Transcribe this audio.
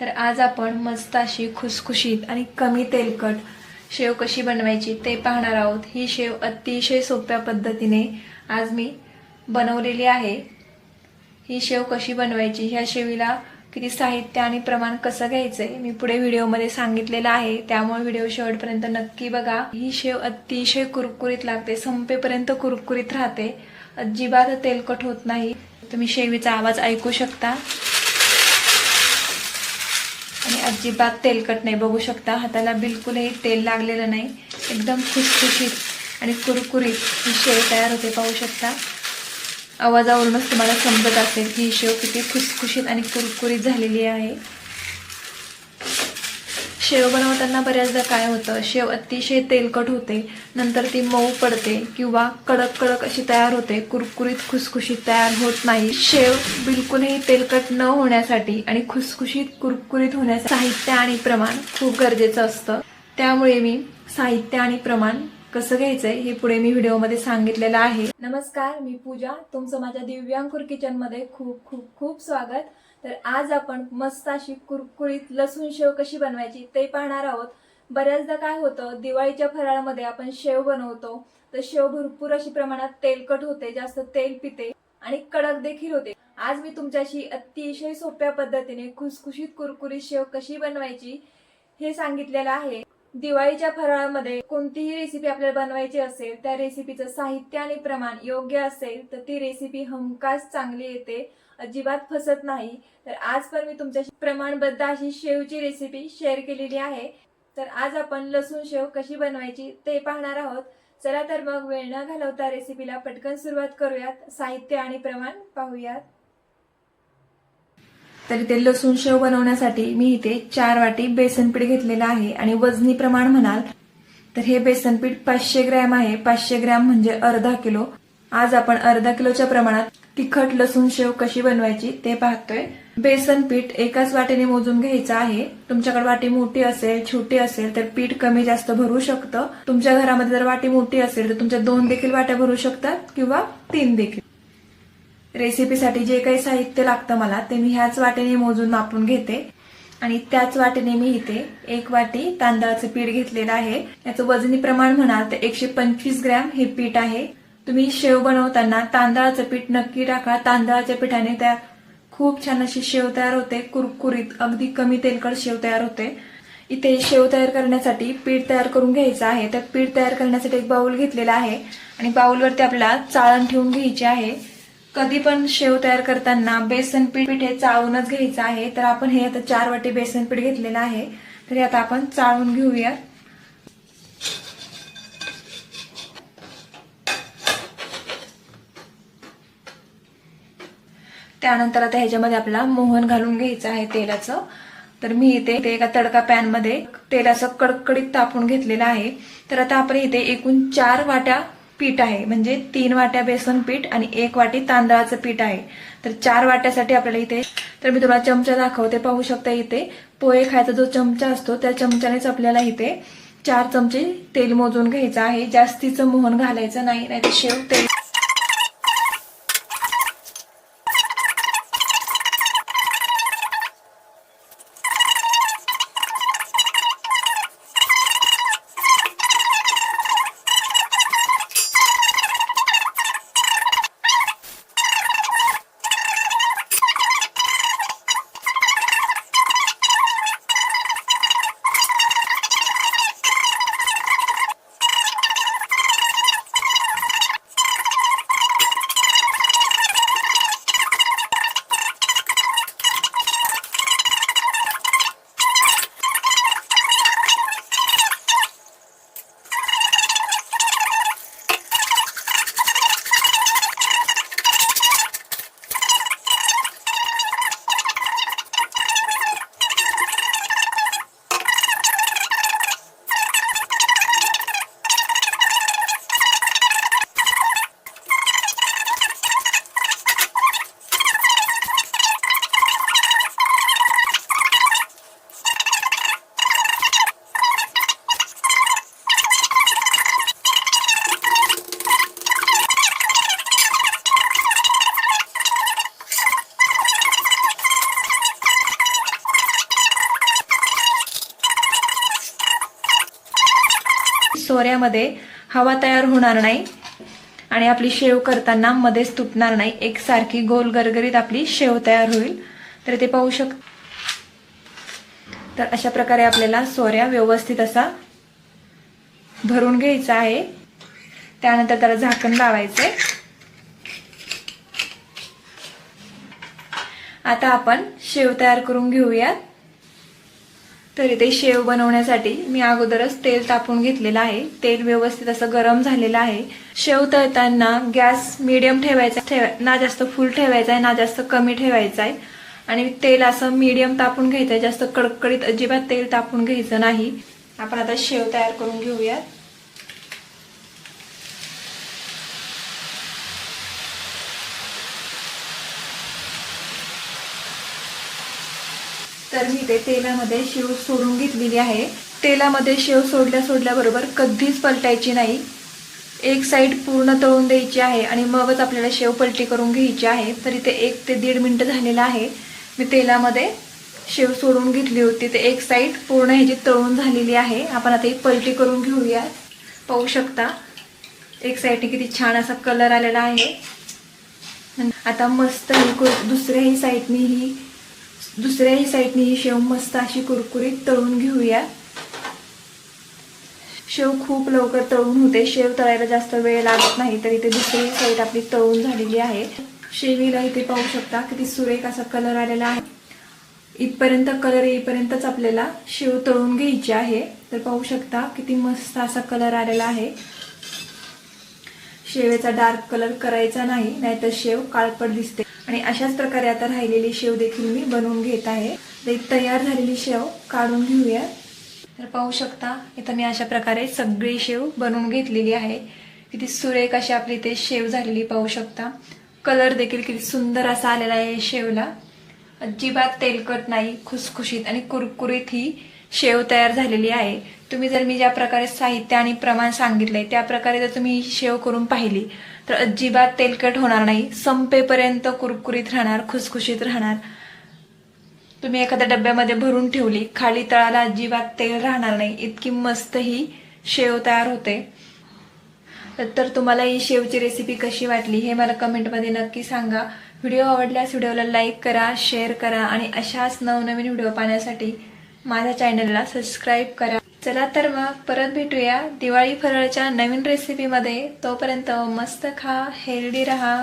तर आज आपण मस्त अशी खुसखुशीत आणि कमी तेलकट शेव कशी बनवायची ते पाहणार आहोत. ही शेव अतिशय सोप्या पद्धतीने आज मी बनवलेली आहे. ही शेव कशी बनवायची ह्या शेवीला किती साहित्य आणि प्रमाण कसं घ्यायचंय मी पुढे व्हिडिओमध्ये सांगितलेलं आहे. त्यामुळे व्हिडिओ शेवटपर्यंत नक्की बघा. ही शेव अतिशय कुरकुरीत लागते संपेपर्यंत कुरकुरीत राहते. अजिबात तेलकट होत नाही. तुम्ही शेवीचा आवाज ऐकू शकता. आणि अजिबात तेलकट नाही बघू शकता. हाताला बिलकुलही तेल लागलेलं नाही. एकदम खुसखुशीत आणि कुरकुरीत ही शेव तयार होते पाहू शकता. आवाजावरूनच तुम्हाला समजत असेल की ही शेव किती खुसखुशीत आणि कुरकुरीत झालेली आहे. शेव बनवताना बऱ्याचदा काय होतं? शेव अतिशय तेलकट होते नंतर ती मऊ पडते किंवा कडक कडक अशी तयार होते कुरकुरीत खुसखुशीत तयार होत नाही. शेव बिलकुलही तेलकट न होण्यासाठी आणि खुसखुशीत कुरकुरीत होण्यासाठी साहित्य आणि प्रमाण खूप गरजेचं असतं. त्यामुळे मी साहित्य आणि प्रमाण कसं घ्यायचंय हे पुढे मी व्हिडिओमध्ये सांगितलेलं आहे. नमस्कार मी पूजा. तुमचं माझ्या दिव्यांकुर किचनमध्ये खूप खूप खूप स्वागत. तर आज आपण मस्त अशी कुरकुरीत लसूण शेव कशी बनवायची ते पाहणार आहोत. बऱ्याचदा काय होतं दिवाळीच्या फराळामध्ये आपण शेव बनवतो. तर शेव भरपूर अशी प्रमाणात तेलकट होते जास्त तेल पिते आणि कडक देखील होते. आज मी तुमच्याशी अतिशय सोप्या पद्धतीने खुसखुशीत कुरकुरीत शेव कशी बनवायची हे सांगितलेलं आहे. दिवाळीच्या फराळामध्ये कोणतीही रेसिपी आपल्याला बनवायची असेल त्या रेसिपीचं साहित्य आणि प्रमाण योग्य असेल तर ती रेसिपी हमखास चांगली येते. अजिबात फसत नाही. तर आज पण मी तुमच्याशी प्रमाणबद्ध अशी शेवची रेसिपी शेअर केलेली आहे. तर आज आपण लसूण शेव कशी बनवायची ते पाहणार आहोत. चला तर मग वेळ न घालवता रेसिपीला पटकन सुरुवात करूयात. साहित्य आणि प्रमाण पाहूयात. तर इथे लसूण शेव बनवण्यासाठी मी इथे चार वाटी बेसन पीठ घेतलेलं आहे आणि वजनी प्रमाण म्हणाल तर हे बेसन पीठ पाचशे ग्रॅम आहे. पाचशे ग्रॅम म्हणजे अर्धा किलो. आज आपण अर्धा किलोच्या प्रमाणात तिखट लसूण शेव कशी बनवायची ते पाहतोय. बेसन पीठ एकाच वाटीने मोजून घ्यायचं आहे. तुमच्याकडे वाटी मोठी असेल छोटी असेल तर पीठ कमी जास्त भरू शकतं. तुमच्या घरामध्ये जर वाटी मोठी असेल तर तुमच्या दोन देखील वाट्या भरू शकतात किंवा तीन देखील. रेसिपीसाठी जे काही साहित्य लागतं मला ते मी ह्याच वाटेने मोजून मापून घेते. आणि त्याच वाटेने मी इथे एक वाटी तांदळाचं पीठ घेतलेलं आहे. याचं वजनी प्रमाण म्हणाल तर एकशे पंचवीस ग्रॅम हे पीठ आहे. तुम्ही शेव बनवताना तांदळाचं पीठ नक्की टाका. तांदळाच्या पिठाने त्या खूप छान अशी शेव तयार होते. कुरकुरीत अगदी कमी तेलकट शेव तयार होते. इथे शेव तयार करण्यासाठी पीठ तयार करून घ्यायचं आहे. तर पीठ तयार करण्यासाठी एक बाऊल घेतलेला आहे आणि बाऊलवरती आपल्याला चाळण ठेवून घ्यायची आहे. कधी पण शेव तयार करताना बेसन पीठ पीठ हे चाळूनच घ्यायचं आहे. तर आपण हे आता चार वाटी बेसन पीठ घेतलेलं आहे. तर हे आता आपण चाळून घेऊया त्यानंतर आता ह्याच्यामध्ये आपला मोहन घालून घ्यायचं आहे तेलाचं. तर मी इथे ते एका तडका पॅनमध्ये तेलाचं कडकडीत तापून घेतलेलं आहे. तर आता आपण इथे एकूण चार वाट्या पीठ आहे. म्हणजे तीन वाट्या बेसन पीठ आणि एक वाटी तांदळाचं पीठ आहे. तर चार वाट्यासाठी आपल्याला इथे तर मी तुम्हाला चमचा दाखवते. पाहू शकता इथे पोहे खायचा जो चमचा असतो त्या चमच्यानेच आपल्याला इथे चार चमचे तेल मोजून घ्यायचं आहे. जास्तीचं मोहन घालायचं नाही नाही शेव तेल सोऱ्यामध्ये हवा तयार होणार नाही आणि आपली शेव करताना मध्येच तुटणार नाही. एकसारखी गोल गरगरीत आपली शेव तयार होईल. तर ते पाहू शक तर अशा प्रकारे आपल्याला सोऱ्या व्यवस्थित असा भरून घ्यायचा आहे. त्यानंतर त्याला झाकण लावायचंय आता आपण शेव तयार करून घेऊयात. तर इथे शेव बनवण्यासाठी मी अगोदरच तेल तापून घेतलेलं आहे. तेल व्यवस्थित असं गरम झालेलं आहे. शेव तळताना गॅस मिडियम ठेवायचा ठेव ना जास्त फुल ठेवायचा आहे ना जास्त कमी ठेवायचा आहे. आणि तेल असं मीडियम तापून घ्यायचं आहे. जास्त कडकडीत अजिबात तेल तापून घ्यायचं नाही. आपण आता शेव तयार करून घेऊयात. तर मी ते तेलामध्ये शेव सोडून घेतलेली आहे. तेलामध्ये शेव सोडल्या सोडल्याबरोबर कधीच पलटायची नाही. एक साईड पूर्ण तळून द्यायची आहे आणि मगच आपल्याला शेव पलटी करून घ्यायची आहे. तर इथे एक ते दीड मिनटं झालेलं आहे. मी तेलामध्ये शेव सोडून घेतली होती. ते एक साईड पूर्ण ह्याची तळून झालेली आहे. आपण आता ही पलटी करून घेऊया पाहू शकता. एक साईडने किती छान असा कलर आलेला आहे. आता मस्त ही दुसऱ्याही साईडनी ही दुसऱ्याही साईडने ही शेव मस्त अशी कुरकुरीत तळून घेऊया. शेव खूप लवकर तळून होते. शेव तळायला जास्त वेळ लागत नाही तर इथे दुसरी साईड आपली तळून झालेली आहे. शेवीला इथे पाहू शकता किती सुरेख असा कलर आलेला आहे. इथपर्यंत कलर येईपर्यंतच आपल्याला शेव तळून घ्यायची आहे. तर पाहू शकता किती मस्त असा कलर आलेला आहे. शेवेचा डार्क कलर करायचा नाही नाहीतर शेव काळपट दिसते. आणि अशाच प्रकारे आता राहिलेली शेव देखील मी बनवून घेत आहे. तर एक तयार झालेली शेव काढून घेऊया. तर पाहू शकता इथं मी अशा प्रकारे सगळी शेव बनवून घेतलेली आहे. किती सुरेख अशी आपली इथे शेव झालेली पाहू शकता. कलर देखील किती सुंदर असा आलेला आहे शेवला. अजिबात तेलकट नाही खुसखुशीत आणि कुरकुरीत ही शेव तयार झालेली आहे. तुम्ही जर मी ज्या प्रकारे साहित्य आणि प्रमाण सांगितलंय त्या प्रकारे जर तुम्ही शेव करून पाहिली तर अजिबात तेलकट होणार नाही. संपेपर्यंत कुरकुरीत राहणार खुसखुशीत राहणार. तुम्ही एखाद्या डब्यामध्ये भरून ठेवली खाली तळाला अजिबात तेल राहणार नाही. इतकी मस्त ही शेव तयार होते. तर तुम्हाला ही शेवची रेसिपी कशी वाटली हे मला कमेंटमध्ये नक्की सांगा. व्हिडिओ आवडल्यास व्हिडिओला लाईक करा शेअर करा आणि अशाच नवनवीन व्हिडिओ पाहण्यासाठी माझ्या चॅनलला सबस्क्राईब करा. चला तर मग परत भेटूया दिवाळी फराळच्या नवीन रेसिपीमध्ये तोपर्यंत मस्त खा हेल्दी रहा.